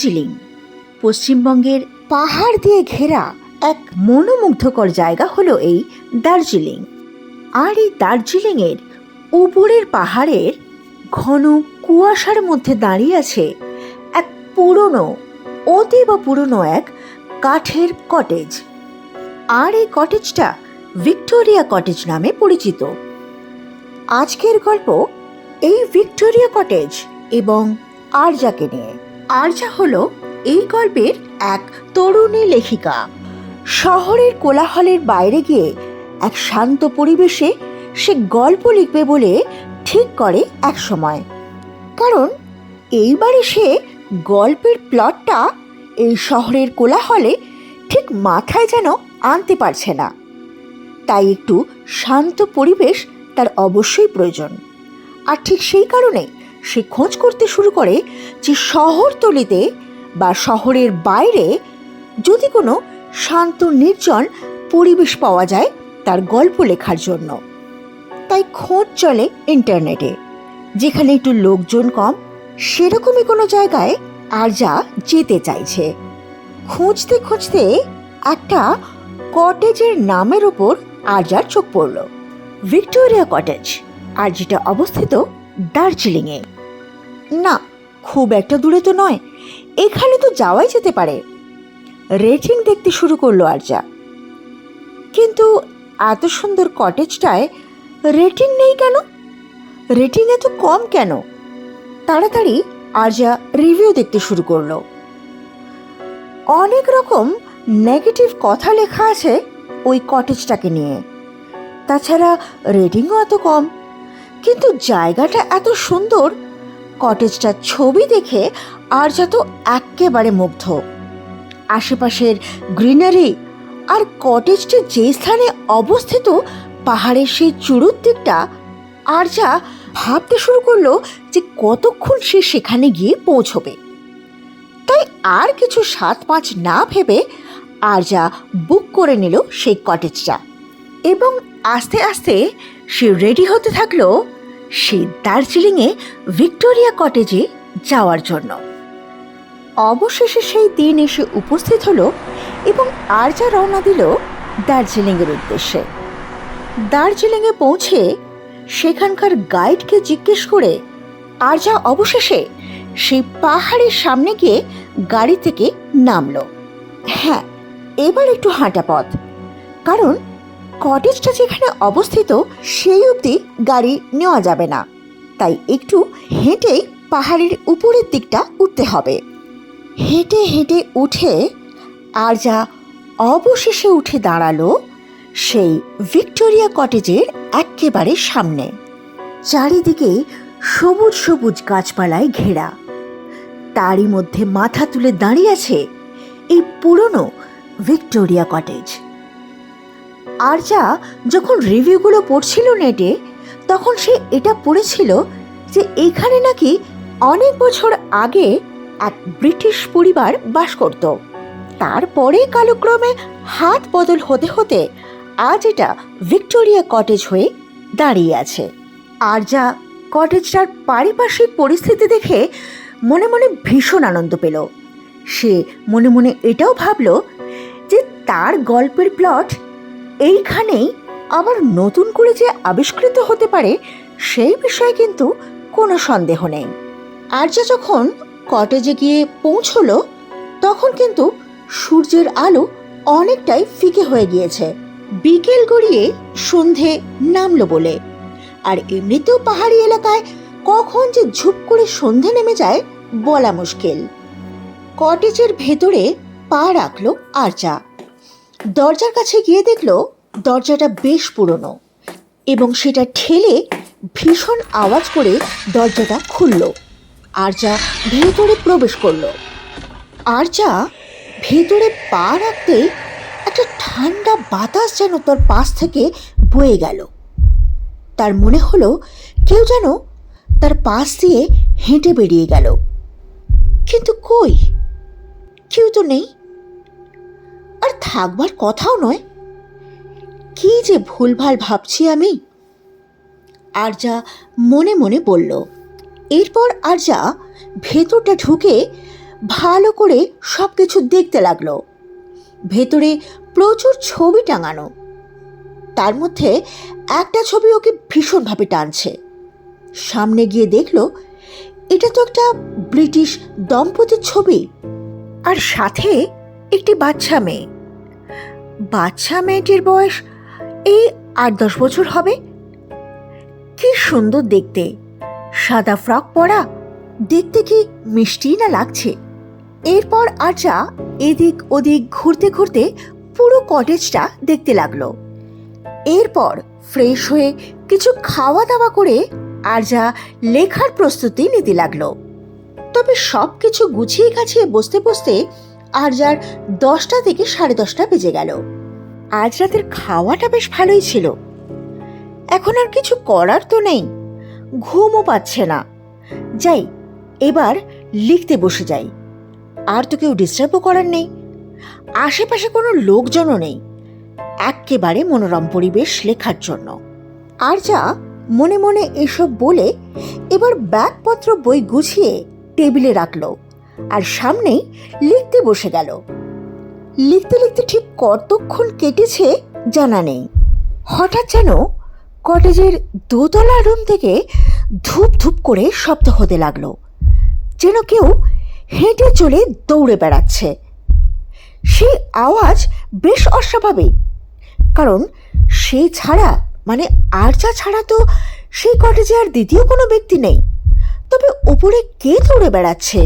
দার্জিলিং। পশ্চিমবঙ্গের পাহাড় দিয়ে ঘেরা এক মনোমুগ্ধকর জায়গা হলো এই দার্জিলিং। আর এই দার্জিলিংয়ের উপরের পাহাড়ের ঘন কুয়াশার মধ্যে দাঁড়িয়ে আছে এক পুরনো, অতীব পুরনো এক কাঠের কটেজ আর এই কটেজটা ভিক্টোরিয়া কটেজ নামে পরিচিত। আজকের গল্প এই ভিক্টোরিয়া কটেজ এবং আরজাকে নিয়ে। আরজা হল এই গল্পের এক তরুণী লেখিকা। শহরের কোলাহলের বাইরে গিয়ে এক শান্ত পরিবেশে সে গল্প লিখবে বলে ঠিক করে এক সময়। কারণ এইবারে সে গল্পের প্লটটা এই শহরের কোলাহলে ঠিক মাথায় যেন আনতে পারছে না। তাই একটু শান্ত পরিবেশ তার অবশ্যই প্রয়োজন। আর ঠিক সেই কারণে সে খোঁজ করতে শুরু করে যে শহরতলিতে বা শহরের বাইরে যদি কোনো শান্ত, নির্জন পরিবেশ পাওয়া যায় তার গল্প লেখার জন্য। তাই খোঁজ চলে ইন্টারনেটে, যেখানে একটু লোকজন কম, সেরকমই কোনো জায়গায় আর যা যেতে চাইছে। খুঁজতে খুঁজতে একটা কটেজের নামের ওপর আরজার চোখ পড়ল। ভিক্টোরিয়া কটেজ, আর যেটা অবস্থিত দার্জিলিংয়ে। না, খুব একটা দূরে তো নয়। এখানে তো যাওয়াই যেতে পারে। রেটিং দেখতে শুরু করল আরজা। কিন্তু এত সুন্দর কটেজটায় রেটিং নেই কেন? রেটিং এত কম কেন? তাড়াতাড়ি আরজা রিভিউ দেখতে শুরু করল। অনেক রকম নেগেটিভ কথা লেখা আছে ওই কটেজটাকে নিয়ে। তাছাড়া রেটিংও এত কম। কিন্তু জায়গাটা এত সুন্দর, কটেজটার ছবি দেখে আর যত একেবারে মুগ্ধ। আশেপাশের গ্রিনারি আর কটেজটি যে স্থানে অবস্থিত পাহাড়ের সেই চূড়োর দিকটা আর যা ভাবতে শুরু করল যে কতক্ষণ সে সেখানে গিয়ে পৌঁছবে। তাই আর কিছু সাত পাঁচ না ভেবে আর যা বুক করে নিল সেই কটেজটা। এবং আস্তে আস্তে সে রেডি হতে থাকল সেই দার্জিলিংয়ে ভিক্টোরিয়া কটেজে যাওয়ার জন্য। অবশেষে সেই দিন এসে উপস্থিত হলো এবং আর যা রওনা দিল দার্জিলিংয়ের উদ্দেশ্যে। দার্জিলিংয়ে পৌঁছে সেখানকার গাইডকে জিজ্ঞেস করে আর যা অবশেষে সেই পাহাড়ের সামনে গিয়ে গাড়ি থেকে নামলো। হ্যাঁ এবার একটু হাঁটা পথ, কারণ কটেজটা যেখানে অবস্থিত, সেই অবধি গাড়ি নেওয়া যাবে না। তাই একটু হেঁটেই পাহাড়ের উপরের দিকটা উঠতে হবে। হেঁটে হেঁটে উঠে আর যা অবশেষে উঠে দাঁড়াল, সেই ভিক্টোরিয়া কটেজের একেবারে সামনে। চারিদিকে সবুজ সবুজ গাছপালায় ঘেরা। তারই মধ্যে মাথা তুলে দাঁড়িয়ে আছে এই পুরনো ভিক্টোরিয়া কটেজ। আর যা যখন রিভিউগুলো পড়ছিল নেটে, তখন সে এটা পড়েছিল যে এখানে নাকি অনেক বছর আগে এক ব্রিটিশ পরিবার বাস করত। তারপরে কালক্রমে হাত বদল হতে হতে আজ এটা ভিক্টোরিয়া কটেজ হয়ে দাঁড়িয়ে আছে। আর যা কটেজটার পারিপার্শ্বিক পরিস্থিতি দেখে মনে মনে ভীষণ আনন্দ পেল। সে মনে মনে এটাও ভাবলো যে তার গল্পের প্লট এইখানেই আবার নতুন করে যে আবিষ্কৃত হতে পারে, সেই বিষয়ে কিন্তু কোনো সন্দেহ নেই। আর্য যখন কটেজে গিয়ে পৌঁছলো, তখন কিন্তু সূর্যের আলো অনেকটাই ফিকে হয়ে গিয়েছে। বিকেল গড়িয়ে সন্ধে নামলো বলে। আর এমনিতেও পাহাড়ি এলাকায় কখন যে ঝুপ করে সন্ধে নেমে যায়, বলা মুশকিল। কটেজের ভেতরে পা রাখল আরজা দরজার কাছে গিয়ে দেখল দরজাটা বেশ পুরনো এবং সেটা ঠেলে ভীষণ আওয়াজ করে দরজাটা খুলল। আরজা ভেতরে প্রবেশ করল। আরজা ভেতরে পা রাখতে একটা ঠান্ডা বাতাস যেন তার পাশ থেকে বয়ে গেল। তার মনে হলো কেউ যেন তার পাশ দিয়ে হেঁটে বেরিয়ে গেল। কিন্তু কই? কেউ তো নেই। থাকবার কথাও নয়। কি যে ভুলভাল ভাবছি আমি। আরজা মনে মনে বলল, এরপর আরজা ভেতরটা ঢুকে ভালো করে সব কিছু দেখতে লাগল। ভেতরে প্রচুর ছবি টাঙানো। তার মধ্যে একটা ছবি ওকে ভীষণভাবে টানছে। সামনে গিয়ে দেখল, এটা তো একটা ব্রিটিশ দম্পতির ছবি। আর সাথে একটি বাচ্চা মেয়ে। বাচ্চা মেয়েটির বয়স এই আট দশ বছর হবে? কি সুন্দর দেখতে। সাদা ফ্রক পরা, দেখতে কি মিষ্টি না লাগছে? এরপর আর্যা এদিক ওদিক ঘুরতে ঘুরতে পুরো কটেজটা দেখতে লাগল। এরপর ফ্রেশ হয়ে কিছু খাওয়া দাওয়া করে আর্যা লেখার প্রস্তুতি নিতে লাগল। তবে সব কিছু গুছিয়ে গাছিয়ে বসতে বসতে আর্যার দশটা থেকে সাড়ে দশটা বেজে গেল। আজ রাতের খাওয়াটা বেশ ভালোই ছিল। এখন আর কিছু করার তো নেই। ঘুমও পাচ্ছে না। যাই, এবার লিখতে বসে যাই। আর তো কেউ ডিস্টার্বও করার নেই। আশেপাশে কোনো লোকজনও নেই। এক্কেবারে মনোরম পরিবেশ লেখার জন্য। আর যা মনে মনে এসব বলে এবার ব্যাগপত্র বই গুছিয়ে টেবিলে রাখল। আর সামনেই লিখতে বসে গেল। লিখতে লিখতে ঠিক কতক্ষণ কেটেছে জানা নেই। হঠাৎ যেন কটেজের দোতলা রুম থেকে ধূপ ধূপ করে শব্দ হতে লাগল, যেন কেউ হেঁটে চলে দৌড়ে বেড়াচ্ছে। সেই আওয়াজ বেশ অস্বাভাবিক, কারণ সে ছাড়া মানে আর্চা ছাড়া তো সেই কটেজে আর দ্বিতীয় কোনো ব্যক্তি নেই। তবে ওপরে কে দৌড়ে বেড়াচ্ছে?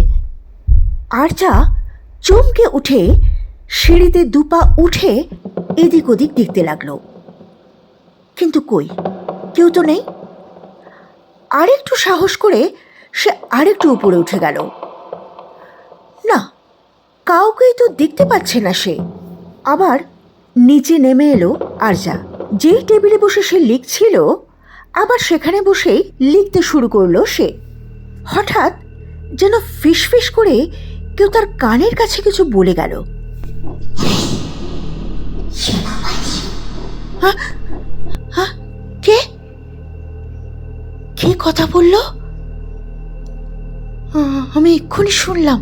আর্চা চমকে উঠে সিঁড়িতে দুপা উঠে এদিক ওদিক দেখতে লাগল। কিন্তু কই? কেউ তো নেই। আরেকটু সাহস করে সে আরেকটু উপরে উঠে গেল। না, কাউকেই তো দেখতে পাচ্ছে না সে। আবার নিচে নেমে এলো আরজা যেই টেবিলে বসে সে লিখছিল, আবার সেখানে বসেই লিখতে শুরু করল সে। হঠাৎ যেন ফিসফিস করে কেউ তার কানের কাছে কিছু বলে গেল? কে? কে কথা বলল? আমি এক্ষুনি শুনলাম।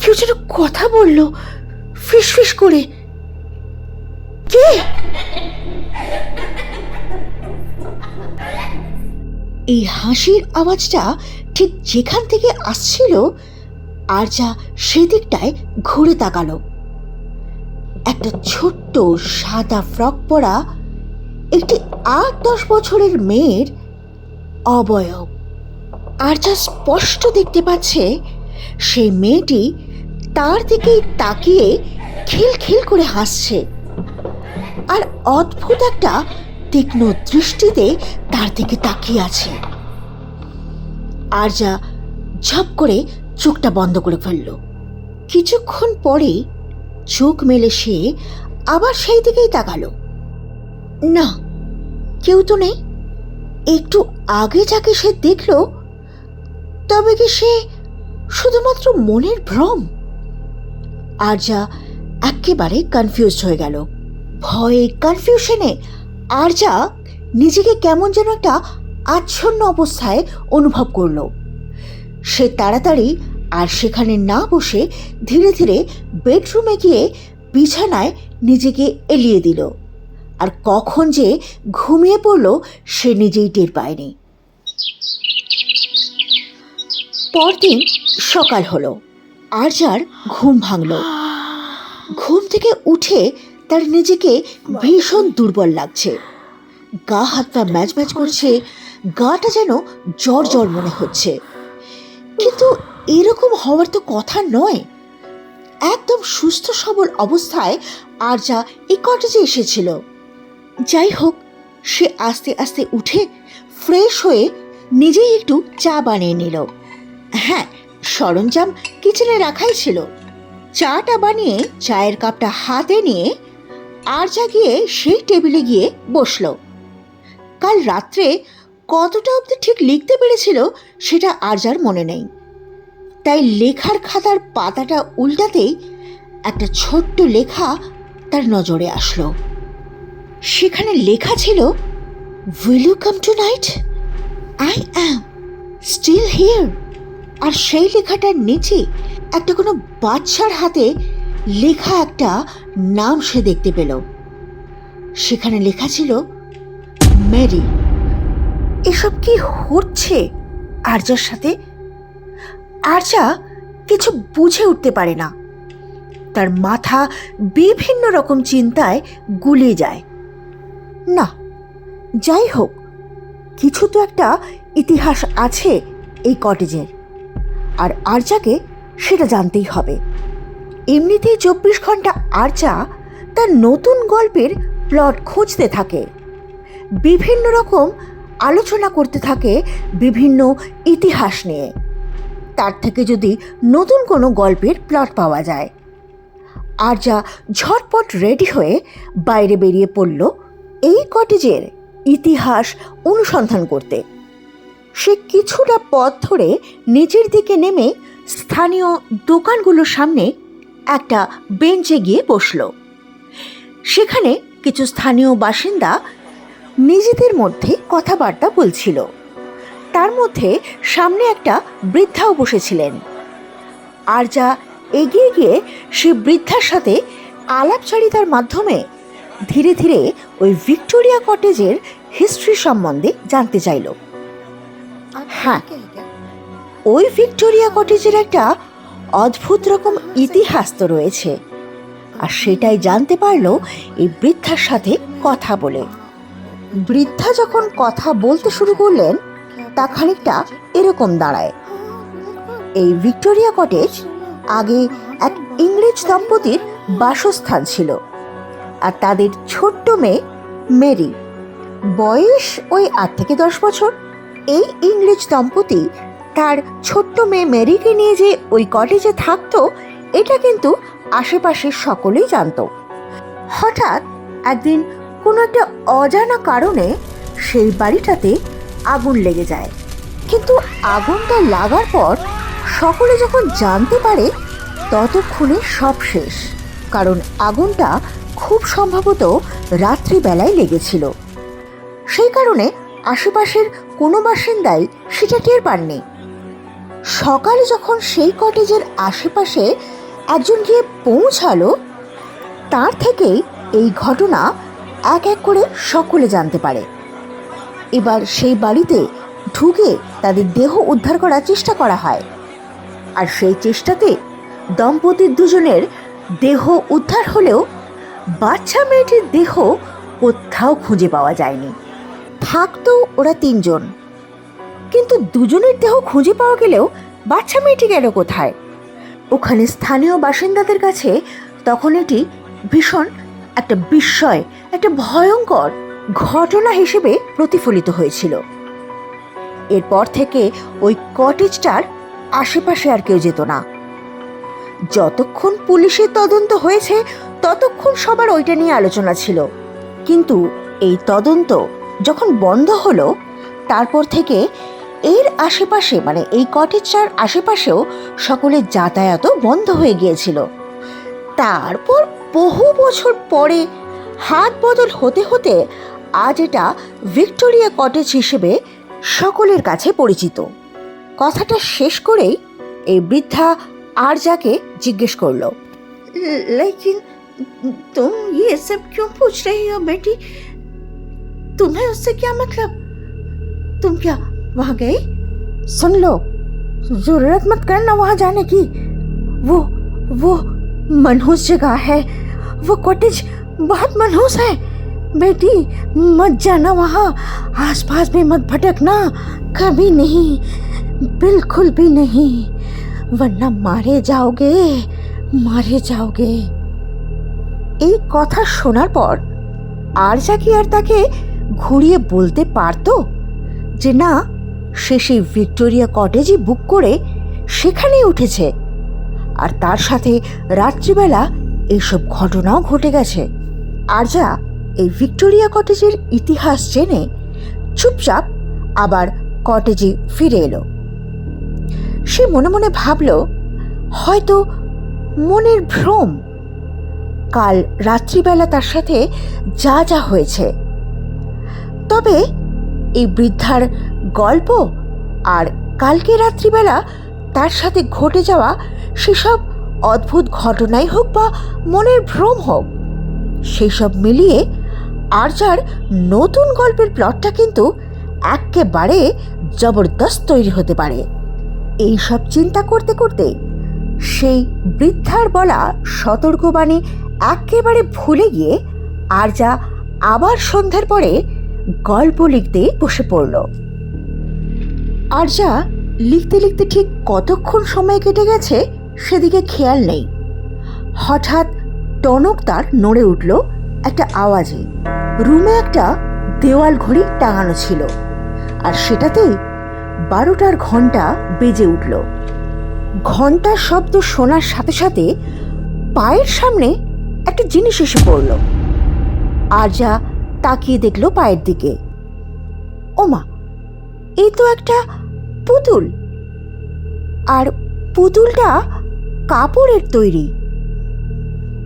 কেউ যেন কথা বলল, ফিসফিস করে। কে? এই হাসির আওয়াজটা ঠিক যেখান থেকে আসছিল আর যা সেদিকটায় ঘুরে তাকালো। একটা ছোট্ট সাদা ফ্রক পরা একটি আট দশ বছরের মেয়ের অবয়ব। আর যা স্পষ্ট দেখতে পাচ্ছে সেই মেয়েটি তার দিকেই তাকিয়ে খিলখিল করে হাসছে। আর অদ্ভুত একটা তীক্ষ্ণ দৃষ্টিতে তার দিকে তাকিয়ে আছে। আর যা ঝপ করে চোখটা বন্ধ করে ফেলল। কিছুক্ষণ পরে চোখ মেলে সে আবার সেই দিকেই তাকালো। না, কেউ তো নেই। একটু আগে যাকে সে দেখল, তবে কি সে শুধুমাত্র মনের ভ্রম? আর যা একেবারে কনফিউজড হয়ে গেল। ভয়ে কনফিউশনে আর যা নিজেকে কেমন যেন একটা আচ্ছন্ন অবস্থায় অনুভব করল। সে তাড়াতাড়ি আর সেখানে না বসে ধীরে ধীরে বেডরুমে গিয়ে বিছানায় নিজেকে এলিয়ে দিল। আর কখন যে ঘুমিয়ে পড়ল, সে নিজেই টের পায়নি। পরদিন সকাল হলো। আর যার ঘুম ভাঙল। ঘুম থেকে উঠে তার নিজেকে ভীষণ দুর্বল লাগছে। গা হাত পা ম্যাচ ম্যাচ করছে। গাটা যেন জ্বর জ্বর মনে হচ্ছে। কিন্তু এরকম হওয়ার তো কথা নয়। একদম সুস্থ সবল অবস্থায় আর যা এই কটেজে এসেছিল। যাই হোক, সে আস্তে আস্তে উঠে ফ্রেশ হয়ে নিজেই একটু চা বানিয়ে নিল। হ্যাঁ সরঞ্জাম কিচেনে রাখাই ছিল। চাটা বানিয়ে চায়ের কাপটা হাতে নিয়ে আর যা গিয়ে সেই টেবিলে গিয়ে বসল। কাল রাত্রে কতটা অব্দি ঠিক লিখতে পেরেছিল সেটা আর যার মনে নেই। তাই লেখার খাতার পাতাটা উল্টাতেই একটা ছোট্ট লেখা তার নজরে আসলো। সেখানে লেখা ছিল will you come tonight I am still here আর সেই লেখাটার নিচে একটা কোনো বাচ্চার হাতে লেখা একটা নাম সে দেখতে পেল। সেখানে লেখা ছিল মেরি এসব কি হচ্ছে? আর্যার সাথে? আর্যা কিছু বুঝে উঠতে পারে না। তার মাথা বিভিন্ন রকম চিন্তায় গুলিয়ে যায়। না, যাই হোক, কিছু তো একটা ইতিহাস আছে এই কটেজের। আর আর্যাকে সেটা জানতেই হবে। এমনিতেই চব্বিশ ঘণ্টা আর্যা তার নতুন গল্পের প্লট খুঁজতে থাকে। বিভিন্ন রকম আলোচনা করতে থাকে বিভিন্ন ইতিহাস নিয়ে। তার থেকে যদি নতুন কোনো গল্পের প্লট পাওয়া যায়। আর যা ঝটপট রেডি হয়ে বাইরে বেরিয়ে পড়ল এই কটেজের ইতিহাস অনুসন্ধান করতে। সে কিছুটা পথ ধরে নিচের দিকে নেমে স্থানীয় দোকানগুলোর সামনে একটা বেঞ্চে গিয়ে বসল। সেখানে কিছু স্থানীয় বাসিন্দা নিজেদের মধ্যে কথাবার্তা বলছিল। তার মধ্যে সামনে একটা বৃদ্ধাও বসেছিলেন। আর যা এগিয়ে গিয়ে সে বৃদ্ধার সাথে আলাপচারিতার মাধ্যমে ধীরে ধীরে ওই ভিক্টোরিয়া কটেজের হিস্ট্রি সম্বন্ধে জানতে চাইল। হ্যাঁ ওই ভিক্টোরিয়া কটেজের একটা অদ্ভুত রকম ইতিহাস তো রয়েছে। আর সেটাই জানতে পারল এই বৃদ্ধার সাথে কথা বলে। বৃদ্ধা যখন কথা বলতে শুরু করলেন, তা খানিকটা এরকম দাঁড়ায়। এই ভিক্টোরিয়া কটেজ আগে এক ইংরেজ দম্পতির বাসস্থান ছিল আর তাদের ছোট্ট মেয়ে মেরি। বয়স ওই আট থেকে দশ বছর। এই ইংরেজ দম্পতি তার ছোট্ট মেয়ে মেরিকে নিয়ে যে ওই কটেজে থাকতো, এটা কিন্তু আশেপাশের সকলেই জানতো। হঠাৎ একদিন কোনো একটা অজানা কারণে সেই বাড়িটাতে আগুন লেগে যায়। কিন্তু আগুনটা লাগার পর সকলে যখন জানতে পারে, ততক্ষণে সব শেষ। কারণ আগুনটা খুব সম্ভবত রাত্রিবেলায় লেগেছিল। সেই কারণে আশেপাশের কোনো বাসিন্দাই সেটা টের পাননি। সকালে যখন সেই কটেজের আশেপাশে একজন গিয়ে পৌঁছালো, তার থেকেই এই ঘটনা এক এক করে সকলে জানতে পারে। এবার সেই বাড়িতে ঢুকে তাদের দেহ উদ্ধার করার চেষ্টা করা হয়। আর সেই চেষ্টাতে দম্পতির দুজনের দেহ উদ্ধার হলেও বাচ্চা মেয়েটির দেহ কোথাও খুঁজে পাওয়া যায়নি। থাকতো ওরা তিনজন। কিন্তু দুজনের দেহ খুঁজে পাওয়া গেলেও বাচ্চা মেয়েটি গেল কোথায়? ওখানে স্থানীয় বাসিন্দাদের কাছে তখন এটি ভীষণ একটা বিস্ময় একটা ভয়ঙ্কর ঘটনা হিসেবে প্রতিফলিত হয়েছিল। এরপর থেকে ওই কটেজটার আশেপাশে আর কেউ যেত না। যতক্ষণ পুলিশের তদন্ত হয়েছে, ততক্ষণ সবার ওইটা নিয়ে আলোচনা ছিল। কিন্তু এই তদন্ত যখন বন্ধ হলো, তারপর থেকে এর আশেপাশে মানে এই কটেজটার আশেপাশেও সকলের যাতায়াত বন্ধ হয়ে গিয়েছিল। তারপর বহু বছর পরে হাত বদল হতে হতে আজ এটা ভিক্টোরিয়া কটেজ হিসেবে সকলের কাছে পরিচিত কথাটা শেষ করেই এই বৃদ্ধা আর যাকে জিজ্ঞেস করলো लेकिन तुम ये सब क्यों पूछ रही हो बेटी तुम्हें उससे क्या मतलब तुम क्या वहां गई सुन लो जरूरत मत करना वहां जाने की वो वो मनहूस जगह है वो कॉटेज बहुत मनहूस है बेटी मत जाना वहाँ आसपास भी मत भटकना कभी नहीं बिल्कुल भी नहीं वरना मारे जाओगे মারে যাওগে এই কথা শোনার পর আর যা কি আর তাকে ঘুরিয়ে বলতে পারতো যে না সে সেই ভিক্টোরিয়া কটেজই বুক করে সেখানেই উঠেছে আর তার সাথে রাত্রিবেলা এইসব ঘটনাও ঘটে গেছে আর যা এই ভিক্টোরিয়া কটেজের ইতিহাস জেনে চুপচাপ আবার কটেজে ফিরে এলো। সে মনে মনে ভাবল, হয়তো মনের ভ্রম। কাল রাত্রিবেলা তার সাথে যা যা হয়েছে। তবে এই বৃদ্ধার গল্প আর কালকে রাত্রিবেলা তার সাথে ঘটে যাওয়া সেসব অদ্ভুত ঘটনাই হোক বা মনের ভ্রম হোক সেসব মিলিয়ে আর্যার নতুন গল্পের প্লটটা কিন্তু একেবারে জবরদস্ত তৈরি হতে পারে। এই সব চিন্তা করতে করতে সেই বৃদ্ধার বলা সতর্কবাণী একেবারে ভুলে গিয়ে আরজা আবার সন্ধ্যার পরে গল্প লিখতে বসে পড়ল। আরজা লিখতে লিখতে ঠিক কতক্ষণ সময় কেটে গেছে সেদিকে খেয়াল নেই। হঠাৎ টনক তার নড়ে উঠল, একটা আওয়াজে। রুমে একটা দেওয়াল ঘড়ি টাঙানো ছিল, আর সেটাতেই বারোটার ঘণ্টা বেজে উঠল। ঘণ্টার শব্দ শোনার সাথে সাথে পায়ের সামনে একটা জিনিস এসে পড়ল। আরজা তাকিয়ে দেখল পায়ের দিকে। ওমা এই তো একটা পুতুল। আর পুতুলটা কাপড়ের তৈরি।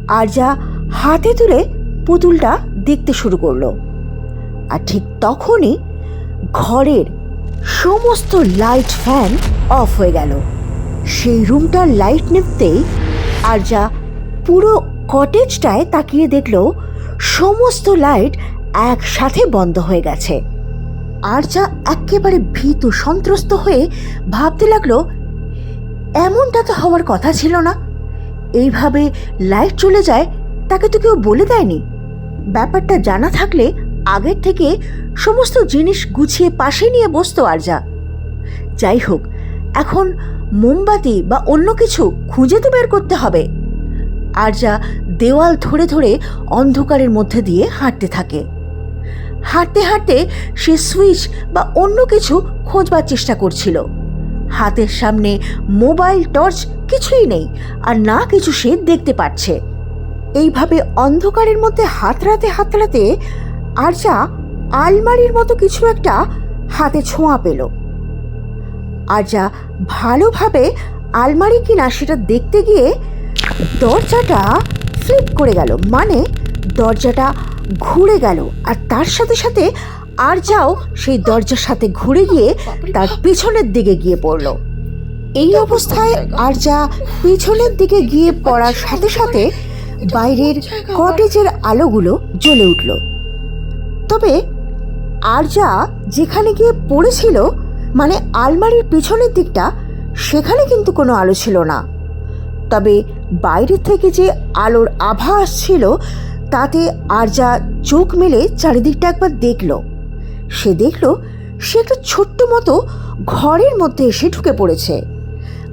আরজা হাতে তুলে পুতুলটা দেখতে শুরু করল। আর ঠিক তখনই ঘরের সমস্ত লাইট ফ্যান অফ হয়ে গেল। সেই রুমটার লাইট নিভতেই আর যা পুরো কটেজটায় তাকিয়ে দেখল, সমস্ত লাইট একসাথে বন্ধ হয়ে গেছে। আর যা একেবারে ভীত সন্ত্রস্ত হয়ে ভাবতে লাগল, এমনটা তো হওয়ার কথা ছিল না। এইভাবে লাইট চলে যায়, তাকে তো কেউ বলে দেয়নি। ব্যাপারটা জানা থাকলে আগের থেকে সমস্ত জিনিস গুছিয়ে পাশে নিয়ে বসতো আর যা যাই হোক, এখন মোমবাতি বা অন্য কিছু খুঁজে তো বের করতে হবে। আর যা দেওয়াল ধরে ধরে অন্ধকারের মধ্যে দিয়ে হাঁটতে থাকে। হাঁটতে হাঁটতে সে সুইচ বা অন্য কিছু খোঁজবার চেষ্টা করছিল। হাতের সামনে মোবাইল টর্চ কিছুই নেই আর না কিছু সে দেখতে পাচ্ছে এইভাবে অন্ধকারের মধ্যে হাতড়াতে হাতড়াতে আরজা আলমারির মতো কিছু একটা হাতে ছোঁয়া পেল। আরজা ভালোভাবে আলমারি কিনা সেটা দেখতে গিয়ে দরজাটা ফ্লিপ করে গেল। মানে দরজাটা ঘুরে গেল আর তার সাথে সাথে আর যাও, সেই দরজার সাথে ঘুরে গিয়ে তার পিছনের দিকে গিয়ে পড়ল। এই অবস্থায় আর যা পিছনের দিকে গিয়ে পড়ার সাথে সাথে বাইরের কটেজের আলোগুলো জ্বলে উঠল। তবে আর যা যেখানে গিয়ে পড়েছিল মানে আলমারির পিছনের দিকটা, সেখানে কিন্তু কোনো আলো ছিল না। তবে বাইরে থেকে যে আলোর আভা আসছিল, তাতে আর যা চোখ মেলে চারিদিকটা একবার দেখল। সে দেখল সে একটা ছোট্ট মতো ঘরের মধ্যে এসে ঢুকে পড়েছে।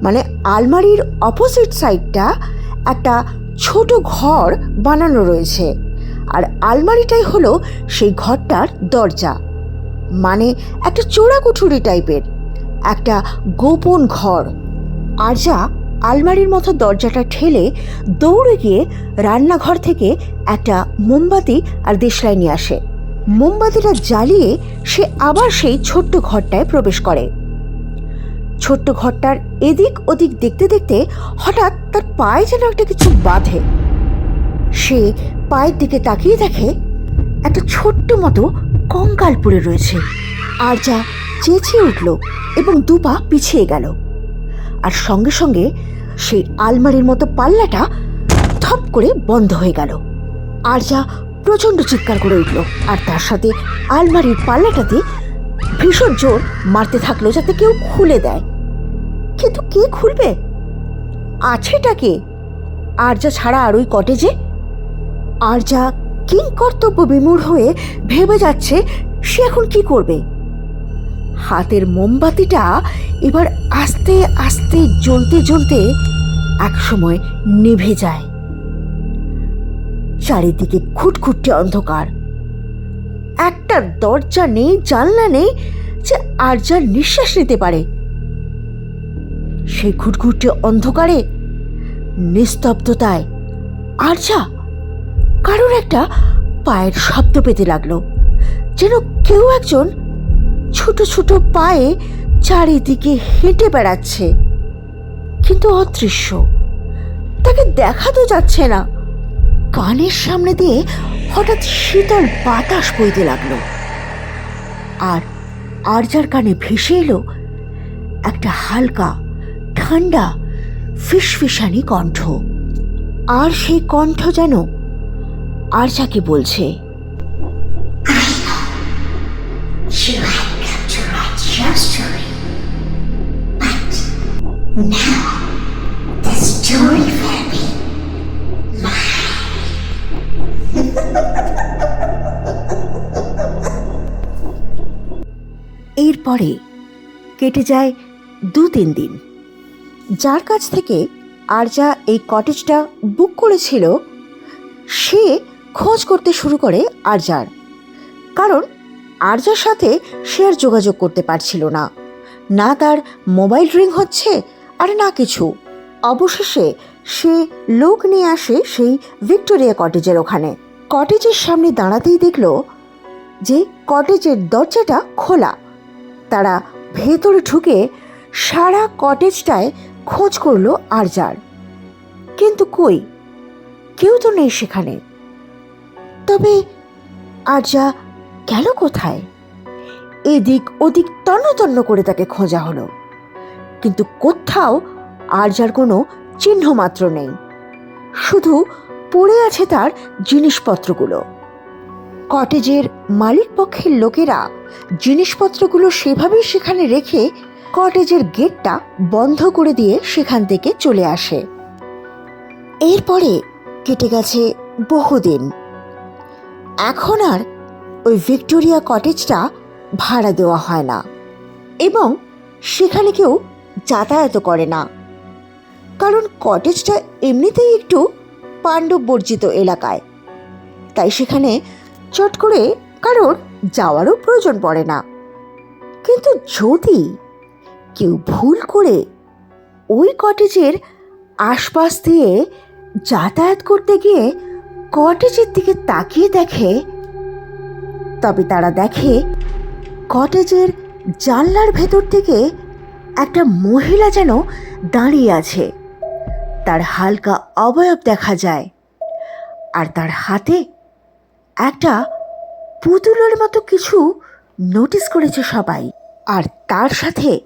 মানে আলমারির অপোজিট সাইডটা একটা ছোট ঘর বানানো রয়েছে আর আলমারিটাই হলো সেই ঘরটার দরজা। মানে একটা চোরাকুঠুরি টাইপের, একটা গোপন ঘর। আর যা আলমারির মতো দরজাটা ঠেলে দৌড়ে গিয়ে রান্নাঘর থেকে একটা মোমবাতি আর দেশলাই নিয়ে আসে। মোমবাতিটা জ্বালিয়ে সে আবার সেই ছোট্ট ঘরটায় প্রবেশ করে। ছোট্ট ঘরটার এদিক ওদিক দেখতে দেখতে হঠাৎ তার পায়ে যেন একটা কিছু বাঁধে। সে পায়ের দিকে তাকিয়ে দেখে একটা ছোট্ট মতো কঙ্কাল পড়ে রয়েছে। আর যা চেঁচিয়ে উঠল এবং দু পা পিছিয়ে গেল। আর সঙ্গে সঙ্গে সেই আলমারির মতো পাল্লাটা থপ করে বন্ধ হয়ে গেল। আর যা প্রচণ্ড চিৎকার করে উঠল। আর তার সাথে আলমারির পাল্লাটাতে ভীষণ জোর মারতে থাকল যাতে কেউ খুলে দেয়। কিন্তু কে খুলবে? আছেটা কে? আরজা ছাড়া আর ওই কটেজে? আরজা কিং কর্তব্য বিমূঢ় হয়ে ভেবে যাচ্ছে, সে এখন কি করবে? হাতের মোমবাতিটা এবার আস্তে আস্তে জ্বলতে জ্বলতে একসময় নিভে যায়। চারিদিকে খুটখুটে অন্ধকার। একটা দরজা নেই, জানলা নেই যে আর যার নিঃশ্বাস নিতে পারে। সেই ঘুটঘুটে অন্ধকারে, নিস্তব্ধতায়। আর যা কারোর একটা পায়ের শব্দ পেতে লাগল, যেন কেউ একজন ছোট ছোট পায়ে চারিদিকে হেঁটে বেড়াচ্ছে। কিন্তু অদৃশ্য, তাকে দেখা তো যাচ্ছে না। কানের সামনে দিয়ে হঠাৎ শীতল বাতাস বইতে লাগল। আর আরজার কানে ভেসে এলো একটা হালকা, ঠান্ডা, ফিসফিসানি কণ্ঠ। আর সেই কণ্ঠ যেন আর যাকে বলছে You এরপরে কেটে যায় দু তিন দিন। যার কাছ থেকে আরজা এই কটেজটা বুক করেছিল, সে খোঁজ করতে শুরু করে আরজার। কারণ আরজার সাথে সে আর যোগাযোগ করতে পারছিল না। না তার মোবাইল রিং হচ্ছে আর না কিছু। অবশেষে সে লোক নিয়ে আসে সেই ভিক্টোরিয়া কটেজের ওখানে। কটেজের সামনে দাঁড়াতেই দেখল যে কটেজের দরজাটা খোলা। তারা ভেতরে ঢুকে সারা কটেজটায় খোঁজ করল আরজার। কিন্তু কই? কেউ তো নেই সেখানে। তবে আরজা গেল কোথায়? এদিক ওদিক তন্ন তন্ন করে তাকে খোঁজা হলো। কিন্তু কোথাও আরজার কোনো চিহ্ন মাত্র নেই। শুধু পড়ে আছে তার জিনিসপত্রগুলো। কটেজের মালিক পক্ষের লোকেরা জিনিসপত্রগুলো সেভাবেই সেখানে রেখে কটেজের গেটটা বন্ধ করে দিয়ে সেখান থেকে চলে আসে। এরপরে কেটে গেছে বহুদিন। এখন আর ওই ভিক্টোরিয়া কটেজটা ভাড়া দেওয়া হয় না এবং সেখানে কেউ যাতায়াত করে না। কারণ কটেজটা এমনিতেই একটু পাণ্ডব বর্জিত এলাকায়। তাই সেখানে চট করে কারোর যাওয়ারও প্রয়োজন পড়ে না। কিন্তু যদি কেউ ভুল করে ওই কটেজের আশপাশ দিয়ে যাতায়াত করতে গিয়ে কটেজের দিকে তাকিয়ে দেখে, তবে তারা দেখে কটেজের জানলার ভেতর থেকে একটা মহিলা যেন দাঁড়িয়ে আছে। তার হালকা অবয়ব দেখা যায়, আর তার হাতে একটা পুতুলের মতো কিছু নোটিস করেছে সবাই। আর তার সাথে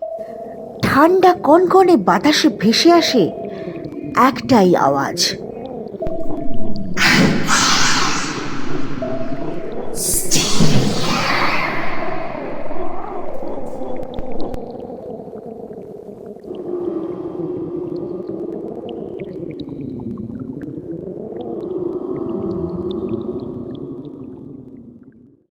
ঠান্ডা কনকনে বাতাসে ভেসে আসে একটাই আওয়াজ।